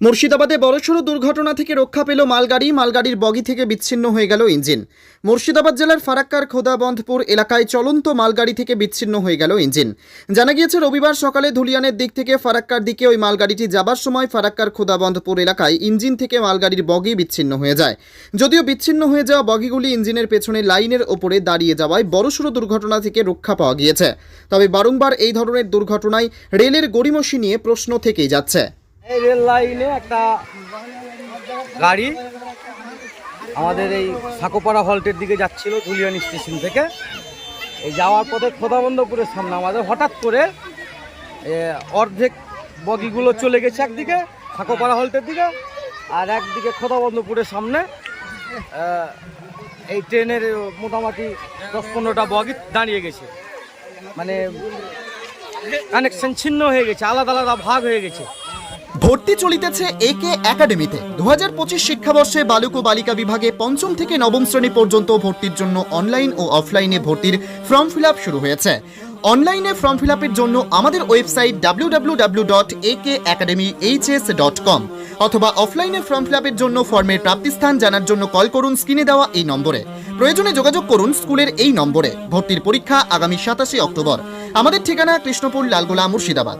মুর্শিদাবাদে বড়সড় দুর্ঘটনা থেকে রক্ষা পেল মালগাড়ি। মালগাড়ির বগি থেকে বিচ্ছিন্ন হয়ে গেল ইঞ্জিন। মুর্শিদাবাদ জেলার ফারাক্কার খোদাবন্ধপুর এলাকায় চলন্ত মালগাড়ি থেকে বিচ্ছিন্ন হয়ে গেল ইঞ্জিন। জানা গিয়েছে, রবিবার সকালে ধুলিয়ানের দিক থেকে ফারাক্কার দিকে ওই মালগাড়িটি যাবার সময় ফারাক্কার খোদাবন্ধপুর এলাকায় ইঞ্জিন থেকে মালগাড়ির বগি বিচ্ছিন্ন হয়ে যায়। যদিও বিচ্ছিন্ন হয়ে যাওয়া বগিগুলি ইঞ্জিনের পেছনে লাইনের ওপরে দাঁড়িয়ে যাওয়ায় বড়সড় দুর্ঘটনা থেকে রক্ষা পাওয়া গিয়েছে। তবে বারংবার এই ধরনের দুর্ঘটনায় রেলের গড়িমসি নিয়ে প্রশ্ন থেকেই যাচ্ছে। এই রেল লাইনে একটা গাড়ি আমাদের এই সাকোপাড়া হল্টের দিকে যাচ্ছিল ধুলিয়ান স্টেশন থেকে। এই যাওয়ার পথে খোদাবন্ধপুরের সামনে আমাদের হঠাৎ করে অর্ধেক বগিগুলো চলে গেছে একদিকে, সাকোপাড়া হল্টের দিকে, আর একদিকে খোদাবন্ধপুরের সামনে এই ট্রেনের মোটামুটি দশ পনেরোটা বগি দাঁড়িয়ে গেছে। মানে কানেকশন ছিন্ন হয়ে গেছে, আলাদা আলাদা ভাগ হয়ে গেছে। ভর্তি চলিতেছে একে একাডেমিতে। দু হাজার পঁচিশ শিক্ষাবর্ষে বালক ও বালিকা বিভাগে পঞ্চম থেকে নবম শ্রেণি পর্যন্ত ভর্তির জন্য অনলাইন ও অফলাইনে ভর্তির ফর্ম ফিল শুরু হয়েছে। অনলাইনে ফর্ম ফিল জন্য আমাদের website W W dot A K academy H S dot com অথবা অফলাইনে ফর্ম ফিল জন্য ফর্মের প্রাপ্তিস্থান জানার জন্য কল করুন স্ক্রিনে দেওয়া এই নম্বরে। প্রয়োজনে যোগাযোগ করুন স্কুলের এই নম্বরে। ভর্তির পরীক্ষা আগামী সাতাশে অক্টোবর। আমাদের ঠিকানা কৃষ্ণপুর লালগোলা মুর্শিদাবাদ।